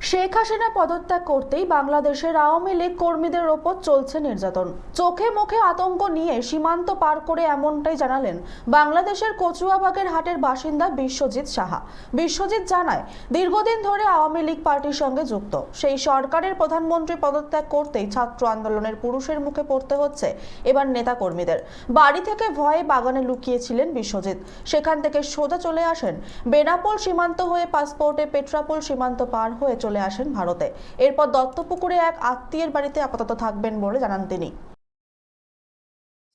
শেখ হাসিনা পদত্যাগ করতেই বাংলাদেশের আওয়ামী লীগ কর্মীদের ওপর চলছে নির্যাতন। চোখে মুখে আতঙ্ক নিয়ে সীমান্ত পার করে এমনটাই জানালেন বাংলাদেশের কচুয়াবাগের হাটের বাসিন্দা বিশ্বজিৎ সাহা। বিশ্বজিৎ জানায়, দীর্ঘদিন ধরে আওয়ামী লীগ পার্টির সঙ্গে যুক্ত। সেই সরকারের প্রধানমন্ত্রী পদত্যাগ করতেই ছাত্র আন্দোলনের পুরুষের মুখে পড়তে হচ্ছে এবার নেতাকর্মীদের। বাড়ি থেকে ভয়ে বাগানে লুকিয়েছিলেন বিশ্বজিৎ। সেখান থেকে সোজা চলে আসেন বেনাপোল সীমান্ত হয়ে পাসপোর্টে পেট্রাপোল সীমান্ত পার হয়ে চলে আসেন ভারতে। এরপর দত্তপুকুরে এক আত্মীয়ের বাড়িতে আপাতত থাকবেন বলে জানান তিনি।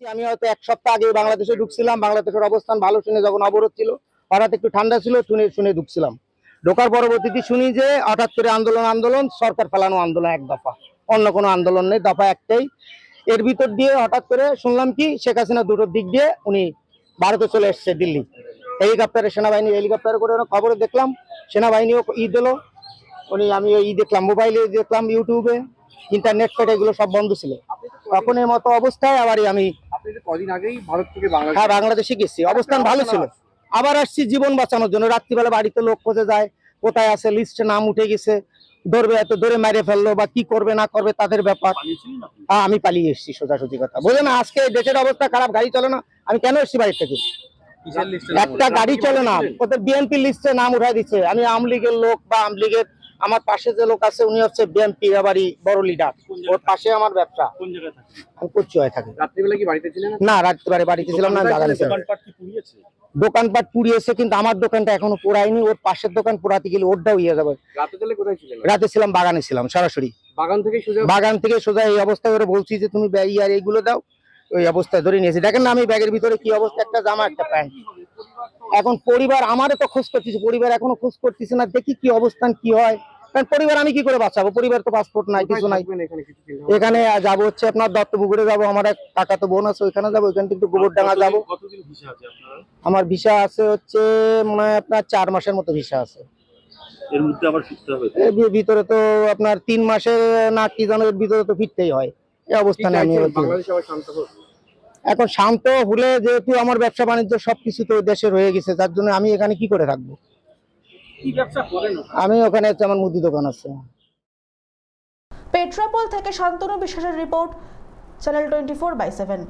আমি হয়তো এক সপ্তাহ আগে বাংলাদেশে ঢুকছিলাম, বাংলাদেশের অবস্থান ভালো শুনে যখন অবরোধ ছিল, হঠাৎ একটু ঠান্ডা ছিল, শুনে শুনে ঢুকছিলাম। ঢোকার পরবর্তীতে শুনি যে হঠাৎ করে আন্দোলন আন্দোলন, সরকার ফেলানো আন্দোলন এক দফা। অন্য কোনো আন্দোলন নেই, দফা একটাই। এর ভিতর দিয়ে হঠাৎ করে শুনলাম কি, শেখ হাসিনা দুটোর দিক দিয়ে উনি ভারতে চলে এসছে, দিল্লি। হেলিকপ্টারে, সেনাবাহিনী, হেলিকপ্টারে করে খবরে দেখলাম, সেনাবাহিনীও ই দিল উনি আমি ওই দেখলাম মোবাইলে দেখলাম ইউটিউবে ইন্টারনেট ফেট এগুলো সব বন্ধ ছিল। তখন এর মতো অবস্থায় আবার আমি কদিন আগেই ভারত থেকে বাংলাদেশ হ্যাঁ বাংলাদেশে গেছি। অবস্থান ভালো ছিল। আবার আসছি জীবন বাঁচানোর জন্য। রাত্রিবেলা বাড়িতে লোক খোঁজে যায় কোথায় আছে লিস্টে নাম উঠে গেছে। ধরবে এত ধরে মেরে ফেলল বা কি করবে না করবে তাদের ব্যাপার। হ্যাঁ আমি পালিয়ে এসেছি সোজাসুজি কথা। বোঝে না আজকে দেশের অবস্থা খারাপ গাড়ি চলে না। আমি কেন এসেছি বাড়ি থেকে? একটা গাড়ি চলে না। ওদের বিএনপি লিস্টে নাম উঠাই দিচ্ছে। আমি আওয়ামী লীগের লোক বা আওয়ামী লীগের আমার পাশে যে লোক আছে উনি হচ্ছে বিএনপি বাড়ি বড় লিডার ওর পাশে আমার ব্যবসা। কোন জায়গায় কচুয়ায় থাকি। রাত্রিবেলা কি বাড়িতে ছিলেন? না রাত্রিবারে বাড়িতে ছিলাম না বাগানে ছিলাম দোকানপাট পুড়িয়েছে? কিন্তু আমার দোকানটা এখনও পোড়ায়নি। ওর পাশের দোকান পোড়াতে গেলে ওরটাও ইয়ে যাবে। রাতে ছিলাম বাগানে ছিলাম সরাসরি। বাগান থেকে সোজা বাগান থেকে সোজা এই অবস্থায় ওরা বলছি যে তুমি ব্যাগ আর এইগুলো দাও ওই অবস্থায় ধরে নিয়েছি। দেখেন না আমি ব্যাগের ভিতরে কি অবস্থা একটা জামা একটা প্যান্ট। এখন পরিবার আমারও তো খোঁজ করতেছে পরিবার এখনও খোঁজ করতেছে না দেখি কি অবস্থান কি হয়। কারণ পরিবার আমি কি করে বাঁচাবো? পরিবার তো পাসপোর্ট নাই কিছু নাই। এখানে যাব হচ্ছে আপনার দত্তপুকুরে যাব আমার এক কাকা তো বোন আছে ওইখানে যাব ওইখান থেকে একটু গোবরডাঙ্গা যাব। ভিসা আছে আমার ভিসা আছে হচ্ছে মনে হয় আপনার চার মাসের মতো ভিসা আছে। এর মধ্যে আবার ফিরতে হবে ভিতরে তো আপনার তিন মাসের না কি জানো ভিতরে তো ফিরতেই হয়। এই অবস্থানে আমি এখন শান্ত হলে যেহেতু আমার ব্যবসা বাণিজ্য সবকিছু তো ওই দেশে রয়ে গেছে যার জন্য আমি এখানে কি করে থাকব? আমি ওখানে হচ্ছে আমার মুদি দোকান আছে। পেট্রাপোল থেকে শান্তনু বিশ্বাসের report channel twenty four by seven.